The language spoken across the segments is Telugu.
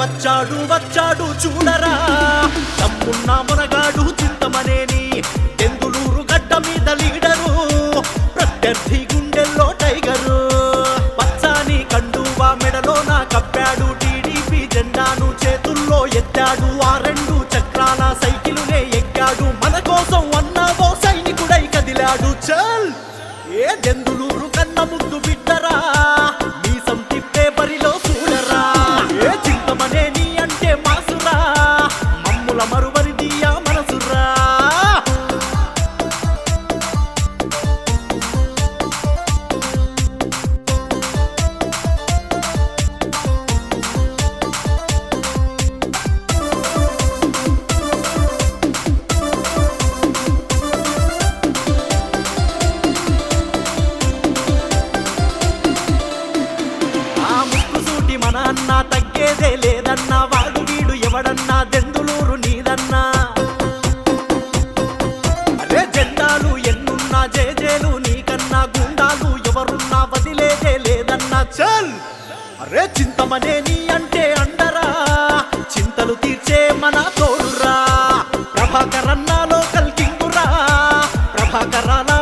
వచ్చాడు వచ్చాడు చూడరా. తమ్మున్న మునగాడు చింతమనేని ఎందులూరు గడ్డ మీద లీడరు. ప్రత్యర్థి గుండెల్లో టైగరు. పచ్చాని కండువా మెడలో నా కప్పాడు టీడీపీ జెండాను చేతుల్లో ఎత్తాడు. ఆ రెండు చక్రాల సైకిలునే ఎక్కాడు. మన కోసం అన్నావో సైనికుడై కదిలాడు. చల్! ఏ దెందులూరు కన్న ముద్దు చల్. అరే చింతమనే నీ అంటే అండరా చింతలు తీర్చే మన తోడురా. ప్రభాకరన్నాలో కల్కింగురా ప్రభాకరాలా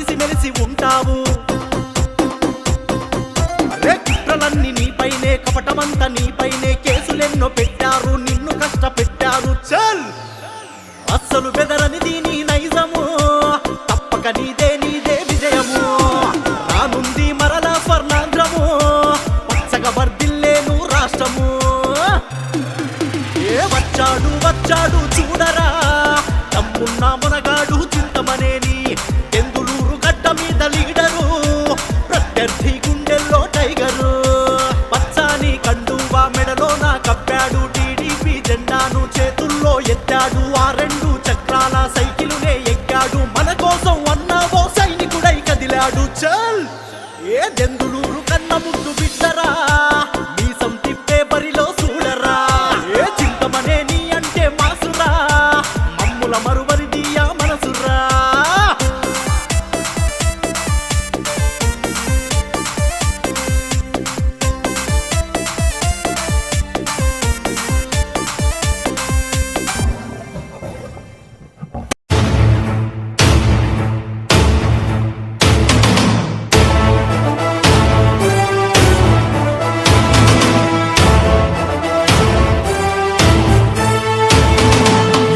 బంధువులా కలిసిమెలిసి ఉంటావు. అరే కుట్రలన్నీ నీపైనే కపటమంతా నీపైనే కేసులెన్నో పెట్టారు నిన్ను కష్టపెట్టారు. చల్! అస్సలు బెదరనిది నీ నైజము తప్పక నీదే నీదే విజయము. రానుంది మరల స్వర్ణాంధ్రము పచ్చగ వర్దిల్లేను రాష్ట్రము. ఏ వచ్చాడు వచ్చాడు చూడరా తమ్మున్నా మునగాడు చింతమనేని ఎందులూరు పెద్ద లీడరు ప్రత్యర్థి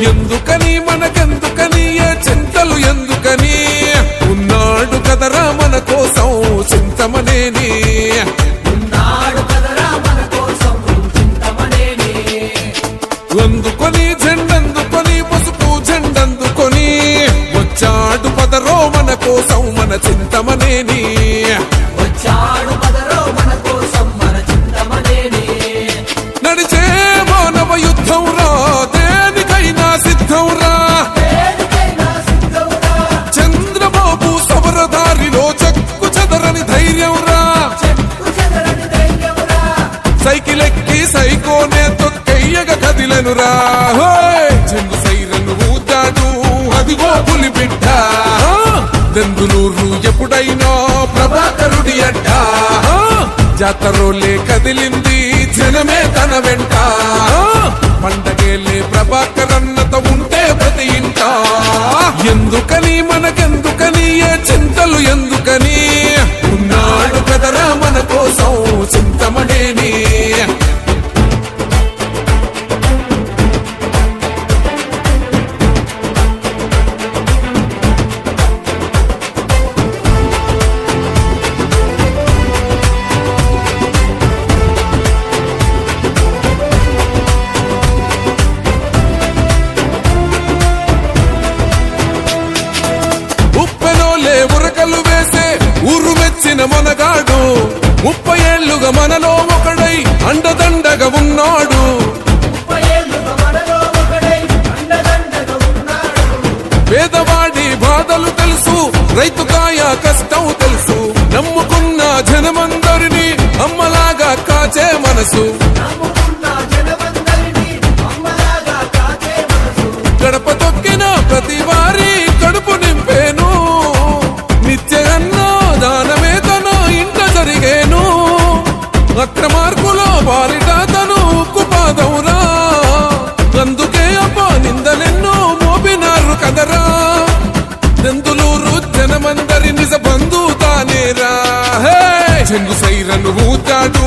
ఎందుకని మనకెందుకని ఏ చింతలు ఎందుకని? ఉన్నాడు కదరా మన కోసం చింతమనేని. అందుకొని జెండందుకొని పసుపు జెండందుకొని వచ్చాడు పదరో మన కోసం మన చింతమనేని. వచ్చాడు జాతరోలే కదిలింది జనమే తన వెంట. పండగేలే ప్రభాకరన్నత ఉంటే ప్రతి ఇంట. ఎందుకని మనకెందుకని ఏ చింతలు ఎందుకని? ఉన్నాడు కదరా మన కోసం చింతమనేని. కాచే మనసు. గడప తొక్కిన ప్రతి వారి కడుపు నింపేను. నిత్య అన్నో దానమే తన ఇంట జరిగేను. అక్రమార్కులో బాలిట తను ఉక్కు పాదవురా అందుకే అప్ప నిందలెన్నో మోపినారు కదరా. దెందులూరు జనమందరి నిజ బంధు తానేరా. హే! చెంగు సైరను ఊతాడు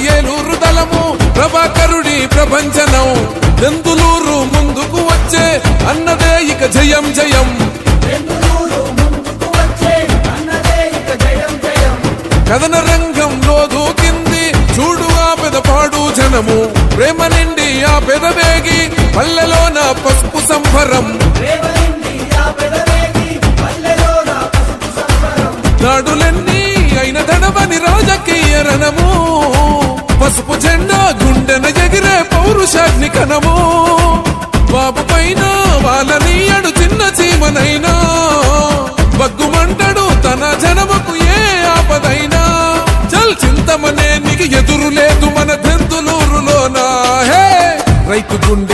ఎగిసిపడ్డది ఏలూరు దళము ప్రభాకరుడి ప్రపంచనం దెందులూరు ముందుకు వచ్చే అన్నదే ఇక జయం జయం. బెంగుళూరు కథన రంగంలో దూకింది చూడు ఆ పెదపాడు జనము. ప్రేమ నిండి ఆ పెదవేగి పల్లెలోన పసుపు సంభరం నాడులన్నీ అయిన దడవని రాజకీయ రణము. పసుపు జెండా గుండెన ఎగిరే పౌరుషాగ్ని కనము. బాబు పైన వాళ్ళని అడు చిన్న చీమనైనా. బగ్గుమంటడు తన జనముకు ఏ ఆపదైనా. చల్ చింతమనే నీకు ఎదురు లేదు మన దెందులూరులోనా హే! రైతు గుండె